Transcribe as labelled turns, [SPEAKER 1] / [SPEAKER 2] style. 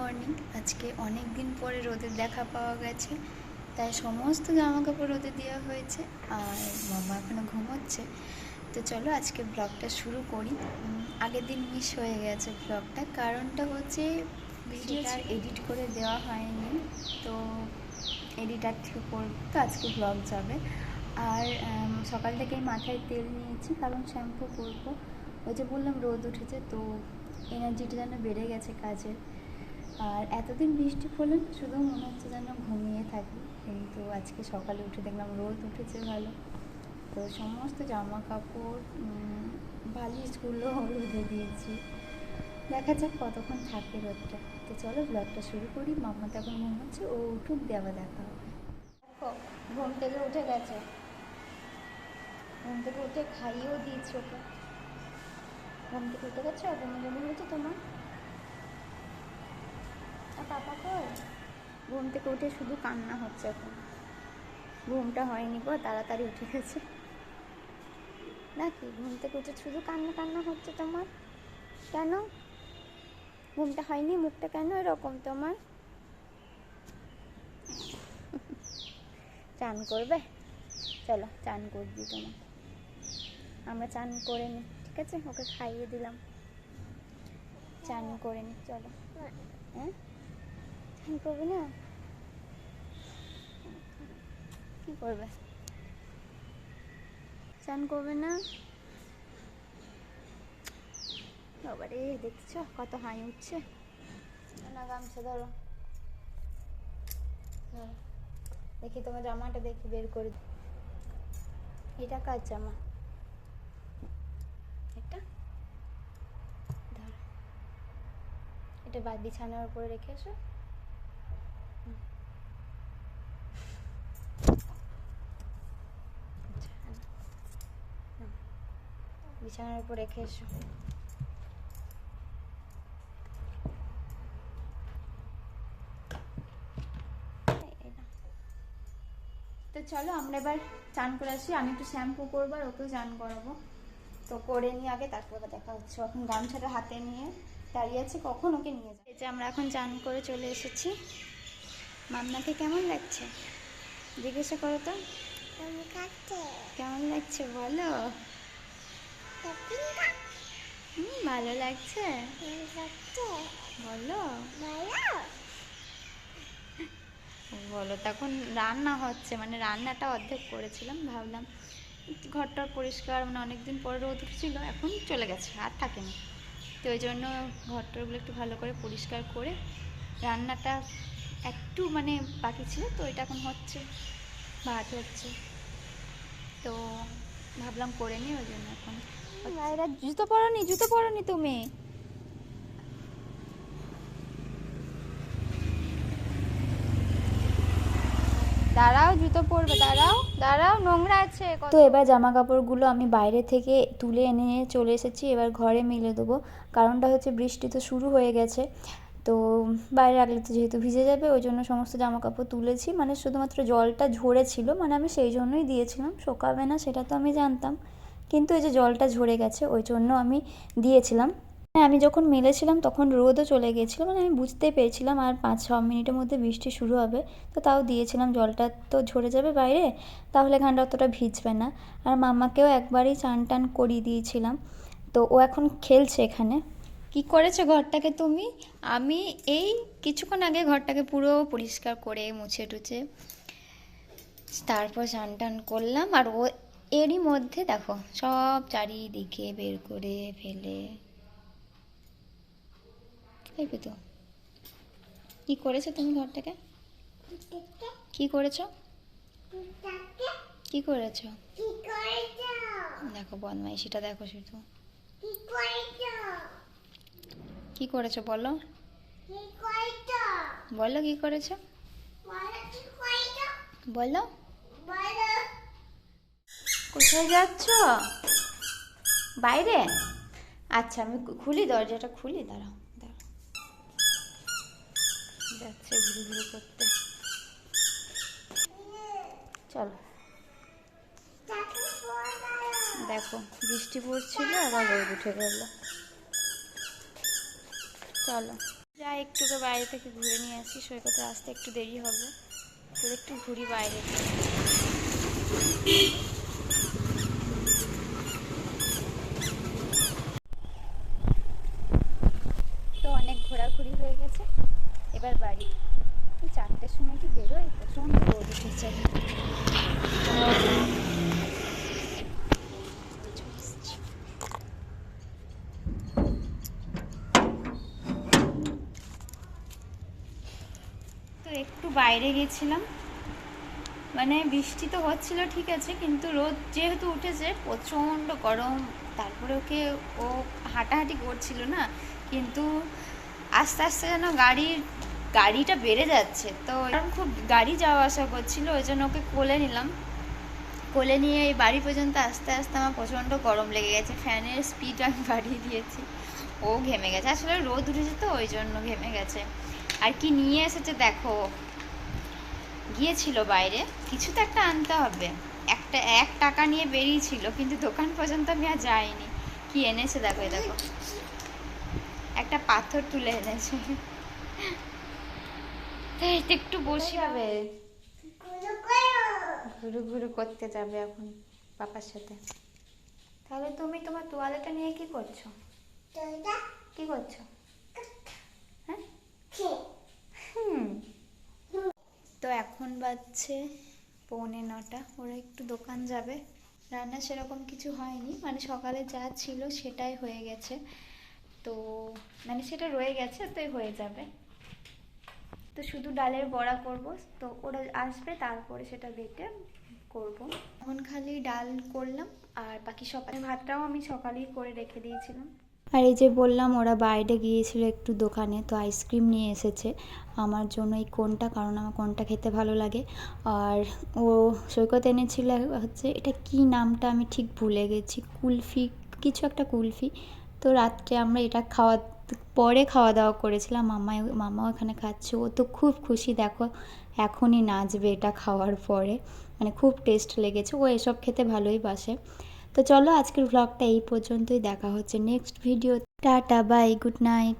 [SPEAKER 1] Morning আজকে অনেক দিন পরে রোদের দেখা পাওয়া গেছে তাই সমস্ত জামা কাপড় রোদে দেওয়া হয়েছে আর মামা এখনও ঘুমোচ্ছে। তো চলো আজকে ব্লগটা শুরু করি। আগের দিন মিস হয়ে গেছে ব্লগটা কারণটা হচ্ছে ভিডিওটা এডিট করে দেওয়া হয়নি। তো এডিটার থেকে করব তো আজকে ব্লগ যাবে। আর সকাল থেকেই মাথায় তেল নিয়েছি কারণ শ্যাম্পু করব। ওই যে বললাম রোদ উঠেছে তো এনার্জিটা যেন বেড়ে গেছে কাজের। আর এতদিন বৃষ্টি পড়লে শুধু মনে হচ্ছে যেন ঘুমিয়ে থাকি। কিন্তু আজকে সকালে উঠে দেখলাম রোদ উঠেছে ভালো। তো সমস্ত জামা কাপড় বালিশগুলো রোদে দিয়েছি। দেখা যাক কতক্ষণ থাকে রোদটা। তো চলো ব্লগটা শুরু করি। মাম্মা তো মনে হচ্ছে ও উঠুক আবার দেখা হবে। ঘুম থেকে উঠে গেছে। ঘুম থেকে উঠে খাইয়েও দিয়েছি ওকে। ঘুম থেকে উঠে গেছে ঘুমে জমি হয়েছে তোমার? আর পাপা কই? ঘুম থেকে উঠে শুধু কান্না হচ্ছে এখন। ঘুমটা হয়নি গো, তাড়াতাড়ি উঠে গেছে। নাকি ঘুম থেকে উঠে শুধু কান্না কান্না হচ্ছে তোমার? কেন? ঘুমটা হয়নি, মুখটা কেন এরকম তোমার? চান করবে? চলো, চান করবি তোমার আমরা চান করে নিই ঠিক আছে? ওকে খাইয়ে দিলাম। চান করে নি, চলো। হ্যাঁ? করবে না? কি করবে? চান করবে না? বাবারে, দেখছ কত হাই উঠছে? না গামছা ধরো। ধরো। দেখি তোমার জামাটা দেখি, বের করে এটা কার জামা? এটা? এটা বা বিছানার উপরে রেখে এসো হুম। আচ্ছা, হ্যাঁ। হুম। বিছানার উপর রেখে এসো। তো চলো আমরা এবার চান করে আসি। আমি একটু শ্যাম্পু করব আর ওকেও চান করাবো। তো করে নিয়ে আগে তারপর আবার দেখা হচ্ছে। এখন গামছাটা হাতে নিয়ে দাঁড়িয়ে আছে কখন ওকে নিয়ে এই যে আমরা এখন চান করে চলে এসেছি। মামনাকে কেমন লাগছে? জিজ্ঞাসা করো তো। কেমন লাগছে বলো? হুম ভালো লাগছে? বলো। বলো, তখন রান্না হচ্ছে মানে রান্নাটা অর্ধেক করেছিলাম, ভাবলাম ঘরটা পরিষ্কার মানে অনেকদিন পরে রোদ উঠেছিল, এখন চলে গেছে, আর থাকেনি। তো ওই জন্য ঘরটারগুলো একটু ভালো করে পরিষ্কার করে রান্নাটা একটু মানে বাকি ছিল, তো এটা এখন হচ্ছে, ভাত হচ্ছে। তো ভাবলাম করে নিই, ওই জন্য এখন জুতো পরনি জুতো পরনি তুমি। দাঁড়াও, জুতো পরবে, দাঁড়াও দাঁড়াও, নোংরা আছে তো এবার জামা কাপড়গুলো আমি বাইরে থেকে তুলে এনে চলে এসেছি, এবার ঘরে মিলে দেবো। কারণটা হচ্ছে বৃষ্টি তো শুরু হয়ে গেছে। তো বাইরে রাখলে তো যেহেতু ভিজে যাবে, ওই জন্য সমস্ত জামা কাপড় তুলেছি। মানে শুধুমাত্র জলটা ঝরেছিল মানে আমি সেই জন্যই দিয়েছিলাম। শোকাবে না, সেটা তো আমি জানতাম। কিন্তু এই যে জলটা ঝরে গেছে, ওই জন্য আমি দিয়েছিলাম। হ্যাঁ আমি যখন মেলেছিলাম তখন রোদও চলে গিয়েছিল মানে আমি বুঝতেই পেরেছিলাম আর পাঁচ ছ মিনিটের মধ্যে বৃষ্টি শুরু হবে, তো তাও দিয়েছিলাম, জলটা তো ঝরে যাবে বাইরে, তাহলে এখানটা অতটা ভিজবে না। আর মামাকেও একবারই চান টান করিয়ে দিয়েছিলাম, তো ও এখন খেলছে এখানে। কি করেছ ঘরটাকে তুমি? আমি এই কিছুক্ষণ আগে ঘরটাকে পুরো পরিষ্কার করে মুছে টুছে, তারপর চান টান করলাম, আর ও এরই মধ্যে দেখো সব চারিদিকে বের করে ফেলে। এই তো কি করেছ তুমি ঘরটাকে? কি করেছ? কি করেছ? দেখো বদমাইশিটা দেখো শুধু। কি করেছ? বলো? বলো কি করেছ? বলো। কোথায় যাচ্ছ? বাইরে? আচ্ছা আমি খুলি, দরজাটা খুলি, দাঁড়াও দাঁড়াও। যাচ্ছে ঘুরু ঘুরু করতে। চলো। দেখো, বৃষ্টি পড়ছিল, আবার রোদ উঠে গেল। চলো। যা একটুকে বাইরে থেকে ঘুরে নিয়ে আসি সৈকতে আসতে একটু দেরি হবে। তো একটু ঘুরি বাইরে তো অনেক ঘোরাঘুরি হয়ে গেছে এবার বাড়ি। চারটের সময় কি বেরোয়? প্রচণ্ড রোদ উঠেছে। তো একটু বাইরে গেছিলাম। মানে বৃষ্টি তো হচ্ছিল, ঠিক আছে, কিন্তু রোদ যেহেতু উঠেছে, প্রচণ্ড গরম। তারপরে ওকে ও হাঁটাহাঁটি করছিল না, কিন্তু আস্তে আস্তে যেন গাড়ির গাড়িটা বেড়ে যাচ্ছে। তো এরকম খুব গাড়ি যাওয়া আসা করছিল, ওই জন্য ওকে কোলে নিলাম। কোলে নিয়ে এই বাড়ি পর্যন্ত আস্তে আস্তে আমার প্রচণ্ড গরম লেগে গেছে। ফ্যানের স্পিড আমি বাড়িয়ে দিয়েছি। ও ঘেমে গেছে। আসলে রোদ উঠেছে তো, ওই জন্য ঘেমে গেছে। আর কি নিয়ে এসেছে দেখো, গিয়েছিল বাইরে। কিছু তো একটা আনতে হবে। একটা, এক টাকা নিয়ে বেরিয়েছিল, কিন্তু দোকান পর্যন্ত আমি আর যাইনি। কি এনেছে দেখো দেখো। একটা পাথর তুলে এনেছে। একটু বসে যাবে? ঘুরু ঘুরু। করতে যাবে এখন পাপার সাথে। তাহলে তুমি তোমার তোয়ালেটা নিয়ে কি করছ? কি করছ? হ্যাঁ? হুম। তো এখন বাজছে পৌনে নটা। ওরা একটু দোকান যাবে। রান্না সেরকম কিছু হয়নি। মানে সকালে যা ছিল সেটাই হয়ে গেছে। তো মানে সেটা রয়ে গেছে তাই হয়ে যাবে। তো শুধু ডালের বড়া করব, তো ওরা আসবে তারপরে সেটা বেটে করব। এখন খালি ডাল করলাম, আর বাকি সকালে ভাতটাও আমি সকালেই করে রেখে দিয়েছিলাম। আর এই যে বললাম, ওরা বাইরে গিয়েছিল একটু দোকানে, তো আইসক্রিম নিয়ে এসেছে আমার জন্য এই কোনটা, কারণ আমার কোনটা খেতে ভালো লাগে। আর ও সৈকত এনেছিল, হচ্ছে, এটা কি নামটা আমি ঠিক ভুলে গেছি, কুলফি, কিছু একটা কুলফি। তো রাত্রে আমরা এটা খাওয়া, পরে খাওয়া দাওয়া করেছিলাম। মামা মামাও এখানে খাচ্ছে। ও তো খুব খুশি। দেখো, এখনই নাচবে এটা খাওয়ার পরে। মানে খুব টেস্ট লেগেছে। ও এসব খেতে ভালোই বাসে। তো চলো আজকের ভ্লগটা এই পর্যন্তই। দেখা হচ্ছে next video tata bye good night